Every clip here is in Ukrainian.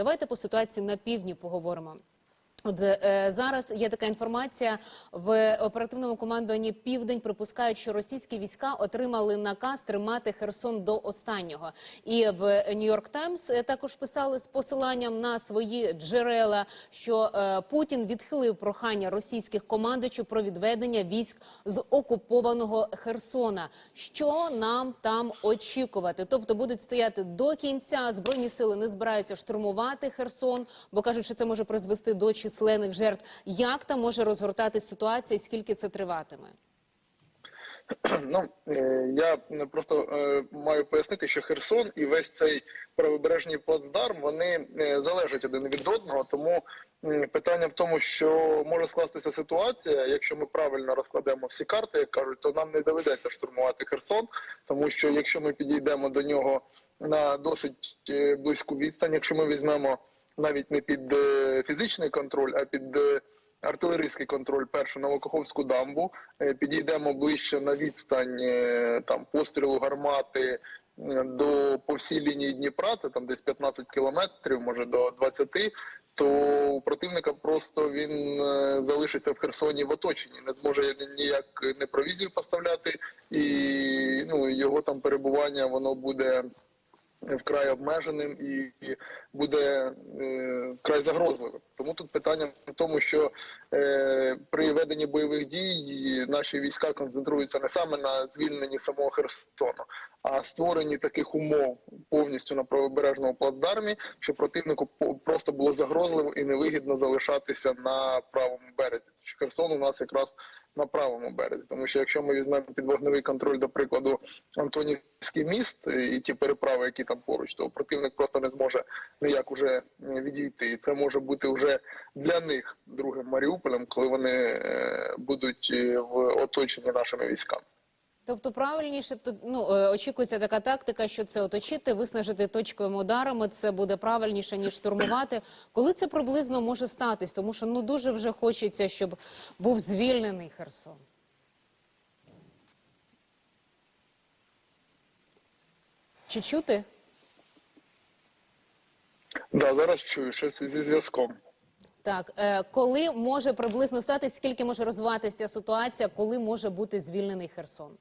Давайте по ситуації на півдні поговоримо. От е, зараз є така інформація в оперативному командуванні Південь. Припускають, що російські війська отримали наказ тримати Херсон до останнього. І в Нью-Йорк Таймс також писали з посиланням на свої джерела, що е, Путін відхилив прохання російських командувачів про відведення військ з окупованого Херсона. Що нам там очікувати? Тобто будуть стояти до кінця. Збройні сили не збираються штурмувати Херсон, бо кажуть, що це може призвести до численних жертв. Як там може розгортатись ситуація? і Скільки це триватиме? Ну е, я просто е, маю пояснити, що Херсон і весь цей правобережний плацдарм вони е, залежать один від одного. Тому питання в тому, що може скластися ситуація, якщо ми правильно розкладемо всі карти, як кажуть, то нам не доведеться штурмувати Херсон, тому що якщо ми підійдемо до нього на досить близьку відстань, якщо ми візьмемо навіть не під е, фізичний контроль, а під е, артилерійський контроль першу Новокоховську дамбу. Е, Підійдемо ближче на відстань там пострілу гармати до по всій лінії Дніпра. Це там десь 15 кілометрів, може до 20, То у противника просто він залишиться в Херсоні в оточенні, не зможе ніяк не провізію поставляти, і ну його там перебування воно буде вкрай обмеженим і буде е, вкрай загрозливим. Тому тут питання в тому, що е, при веденні бойових дій наші війська концентруються не саме на звільненні самого Херсону, а створенні таких умов повністю на правобережному плацдармі, що противнику просто було загрозливо і невигідно залишатися на правому березі. Херсон у нас якраз на правому березі, тому що якщо ми візьмемо під вогневий контроль, до прикладу, Антонівський міст і ті переправи, які там поруч, то противник просто не зможе ніяк уже відійти. І це може бути вже для них другим Маріуполем, коли вони е, будуть е, в оточенні нашими військами. Тобто правильніше ну е, очікується така тактика, що це оточити, виснажити точковими ударами. Це буде правильніше ніж штурмувати. Коли це приблизно може статись? Тому що ну дуже вже хочеться, щоб був звільнений Херсон. Чи чути? Да, зараз чую щось зі зв'язком. Так, е, коли може приблизно статись, скільки може розвиватися ситуація, коли може бути звільнений Херсон?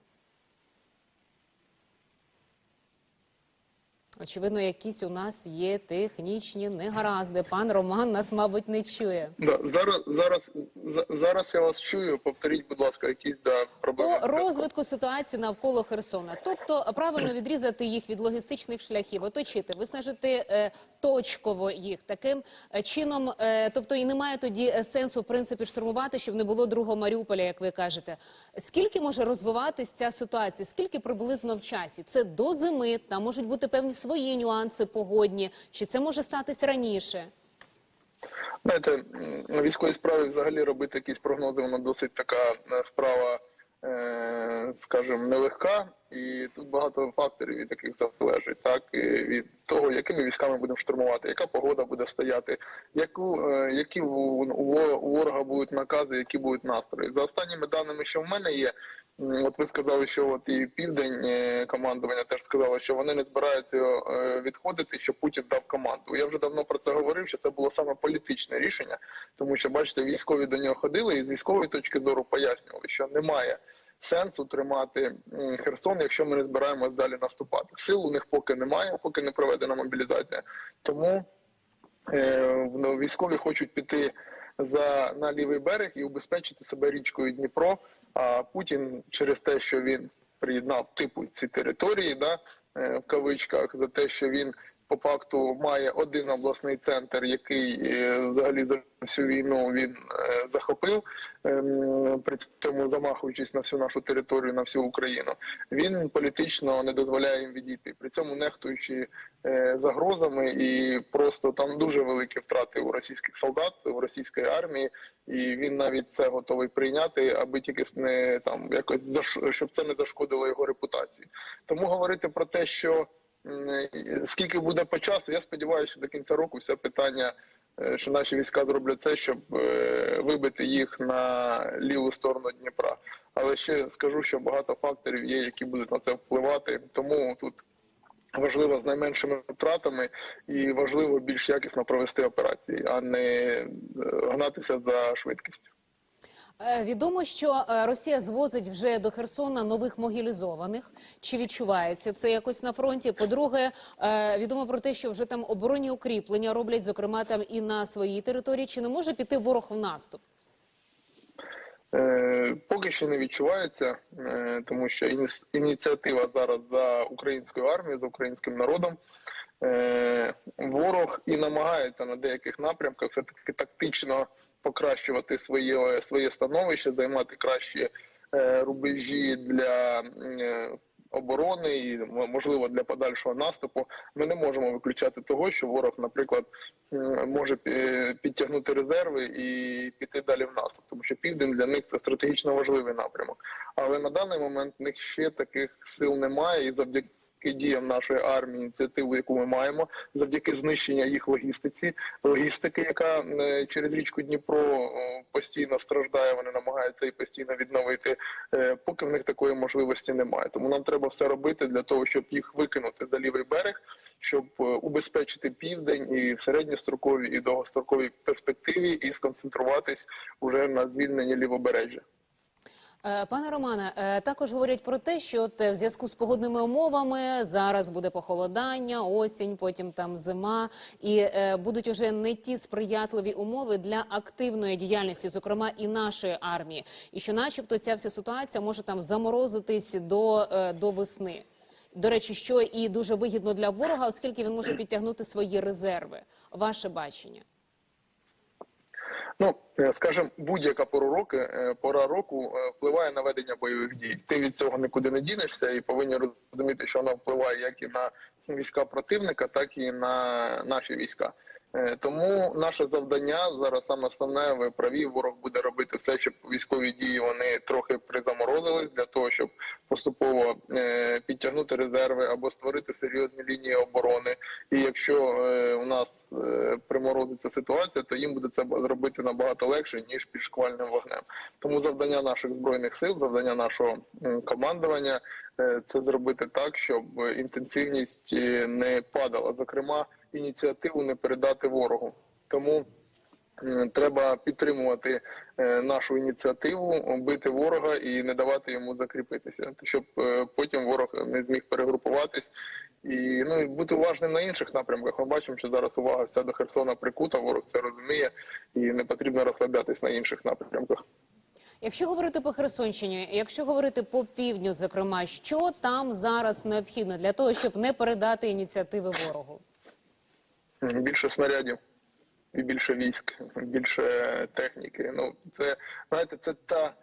Очевидно, якісь у нас є технічні негаразди. Пан Роман нас, мабуть, не чує. Да, зараз, зараз, за- зараз я вас чую. Повторіть, будь ласка, якісь да, проблеми. По розвитку ситуації навколо Херсона, тобто правильно відрізати їх від логістичних шляхів, оточити, виснажити е, точково їх таким е, чином. Е, тобто і немає тоді е, сенсу в принципі штурмувати, щоб не було другого Маріуполя, як ви кажете. Скільки може розвиватись ця ситуація? Скільки приблизно в часі? Це до зими, там можуть бути певні свої нюанси погодні, чи це може статись раніше? Знаєте, на військовій справі взагалі робити якісь прогнози, вона досить така е, справа, скажімо, нелегка. І тут багато факторів від яких залежить, так від того, якими військами будемо штурмувати, яка погода буде стояти, яку е, які у, у, во- у ворога будуть накази, які будуть настрої. За останніми даними, що в мене є, от ви сказали, що от і південь е, командування теж сказало, що вони не збираються е, відходити, що Путін дав команду. Я вже давно про це говорив, що це було саме політичне рішення, тому що бачите, військові до нього ходили і з військової точки зору пояснювали, що немає сенсу тримати Херсон, якщо ми не збираємось далі наступати. Сил у них поки немає, поки не проведена мобілізація. Тому е, ну, військові хочуть піти за на лівий берег і убезпечити себе річкою Дніпро. А Путін через те, що він приєднав типу ці території, да е, в кавичках, за те, що він по факту має один обласний центр, який е, взагалі за всю війну він е, захопив, ем, при цьому замахуючись на всю нашу територію, на всю Україну. Він політично не дозволяє їм відійти, при цьому нехтуючи е, загрозами, і просто там дуже великі втрати у російських солдат, у російської армії, і він навіть це готовий прийняти, аби тільки не там якось щоб це не зашкодило його репутації. Тому говорити про те, що скільки буде по часу, я сподіваюся, що до кінця року все питання. е, Що наші війська зроблять це, щоб е, вибити їх на ліву сторону Дніпра. Але ще скажу, що багато факторів є, які будуть на це впливати. Тому тут важливо з найменшими втратами і важливо більш якісно провести операції, а не е, гнатися за швидкістю. Е, Відомо, що е, Росія звозить вже до Херсона нових могілізованих. Чи відчувається це якось на фронті? По-друге, е, відомо про те, що вже там оборонні укріплення роблять, зокрема там і на своїй території. Чи не може піти ворог в наступ? Поки що не відчувається, тому що іні- ініціатива зараз за українською армією, за українським народом. Е, Ворог і намагається на деяких напрямках все таки тактично покращувати своє своє становище, займати кращі е, рубежі для е, оборони і можливо для подальшого наступу. Ми не можемо виключати того, що ворог, наприклад, може підтягнути резерви і піти далі в наступ, тому що південь для них це стратегічно важливий напрямок. Але на даний момент в них ще таких сил немає, і завдяки діям нашої армії, ініціативу, яку ми маємо, завдяки знищення їх логістиці, логістики, яка е, через річку Дніпро е, постійно страждає, вони намагаються її постійно відновити. е, Поки в них такої можливості немає. Тому нам треба все робити для того, щоб їх викинути за лівий берег, щоб убезпечити південь і в середньостроковій і довгостроковій перспективі, і сконцентруватись уже на звільненні лівобережжя. Е, Пане Романе, е, також говорять про те, що от е, в зв'язку з погодними умовами зараз буде похолодання, осінь, потім там зима, і будуть уже не ті сприятливі умови для активної діяльності, зокрема і нашої армії, і що, начебто, ця вся ситуація може там заморозитись до, до весни. До речі, що і дуже вигідно для ворога, оскільки він може підтягнути свої резерви. Ваше бачення. Ну, скажем, скажімо, будь-яка пора року, е, пора року е, впливає на ведення бойових дій. Ти від цього нікуди не дінешся, і повинні розуміти, що вона впливає як і на війська противника, так і на наші війська. Е, Тому наше завдання зараз саме основне, ви праві, ворог буде робити все, щоб військові дії вони трохи призаморозились для того, щоб поступово е, підтягнути резерви або створити серйозні лінії оборони. І якщо е, у нас приморозиться ситуація, то їм буде це зробити набагато легше ніж під шквальним вогнем. Тому завдання наших збройних сил, завдання нашого командування це зробити так, щоб інтенсивність не падала. Зокрема, ініціативу не передати ворогу. Тому треба підтримувати е, нашу ініціативу, бити ворога і не давати йому закріпитися, щоб е, потім ворог не зміг перегрупуватись. І ну і бути уважним на інших напрямках. Ми бачимо, що зараз увага вся до Херсона прикута. Ворог це розуміє, і не потрібно розслаблятись на інших напрямках. Якщо говорити по Херсонщині, якщо говорити по півдню, зокрема, що там зараз необхідно для того, щоб не передати ініціативи ворогу? Більше снарядів і більше військ, більше техніки. Ну це знаєте, це та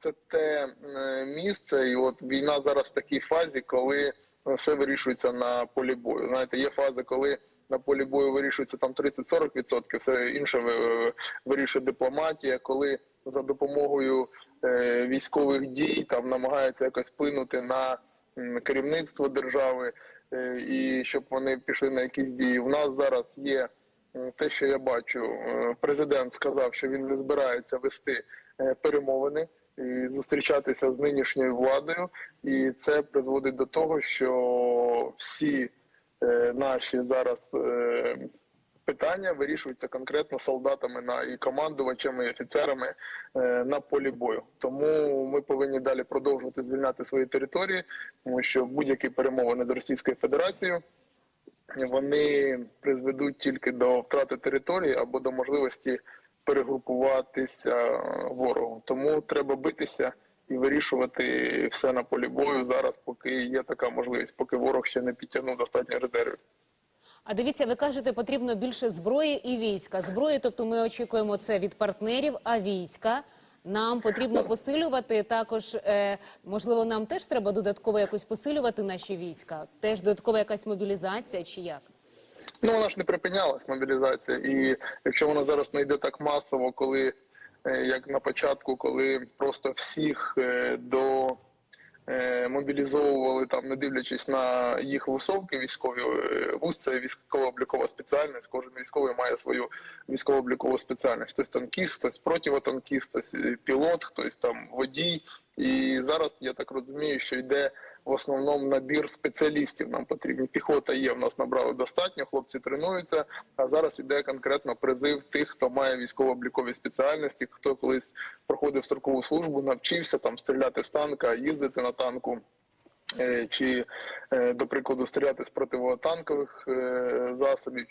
це те е, місце, і от війна зараз в такій фазі, коли все вирішується на полі бою. Знаєте, є фази, коли на полі бою вирішується там 30-40%, все інше вирішує дипломатія, коли за допомогою е, військових дій там намагаються якось вплинути на керівництво держави е, і щоб вони пішли на якісь дії. У нас зараз є те, що я бачу. е, Президент сказав, що він не збирається вести е, перемовини і зустрічатися з нинішньою владою, і це призводить до того, що всі е, наші зараз е, питання вирішуються конкретно солдатами на і командувачами, і офіцерами е, на полі бою. Тому ми повинні далі продовжувати звільняти свої території, тому що будь-які перемовини з Російською Федерацією вони призведуть тільки до втрати території або до можливості перегрупуватися ворогу. Тому треба битися і вирішувати все на полі бою зараз, поки є така можливість, поки ворог ще не підтягнув достатньо резервів. А дивіться, ви кажете, потрібно більше зброї і війська. Зброї, тобто ми очікуємо це від партнерів, а війська. Нам потрібно посилювати також. Е, можливо, нам теж треба додатково якось посилювати наші війська. Теж додаткова якась мобілізація чи як? Ну вона ж не припинялась мобілізація, і якщо вона зараз не йде так масово, коли е, як на початку, коли просто всіх е, до мобілізовували там, не дивлячись на їх висовки військові, е, вуз це військово-облікова спеціальність. Кожен військовий має свою військово-облікову спеціальність. Хтось танкіст, хтось противотанкіст, хтось е, пілот, хтось там водій. І зараз я так розумію, що йде в основному набір спеціалістів. Нам потрібні піхота є. В нас набрали достатньо. Хлопці тренуються. А зараз іде конкретно призив тих, хто має військово-облікові спеціальності, хто колись проходив строкову службу, навчився там стріляти з танка, їздити на танку. Е, Чи, е, до прикладу, стріляти з противотанкових е, засобів,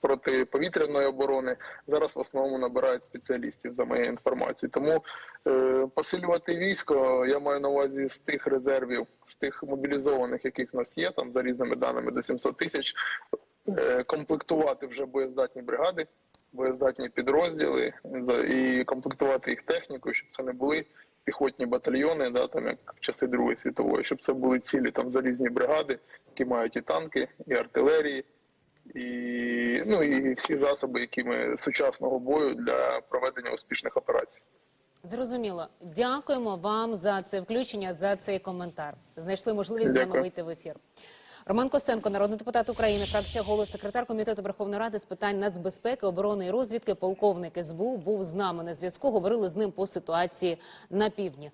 протиповітряної оборони. Зараз в основному набирають спеціалістів за моєю інформацією. Тому е, посилювати військо я маю на увазі з тих резервів, з тих мобілізованих, яких в нас є, там за різними даними до 700 тисяч, е, комплектувати вже боєздатні бригади, боєздатні підрозділи і комплектувати їх технікою, щоб це не були піхотні батальйони, да, там як в часи Другої світової, щоб це були цілі там залізні бригади, які мають і танки, і артилерії, і, ну, і всі засоби, які ми сучасного бою для проведення успішних операцій. Зрозуміло. Дякуємо вам за це включення, за цей коментар. Знайшли можливість з нами вийти в ефір. Роман Костенко, народний депутат України, фракція голос, секретар комітету Верховної Ради з питань нацбезпеки, оборони і розвідки, полковник СБУ був з нами на зв'язку. Говорили з ним по ситуації на півдні.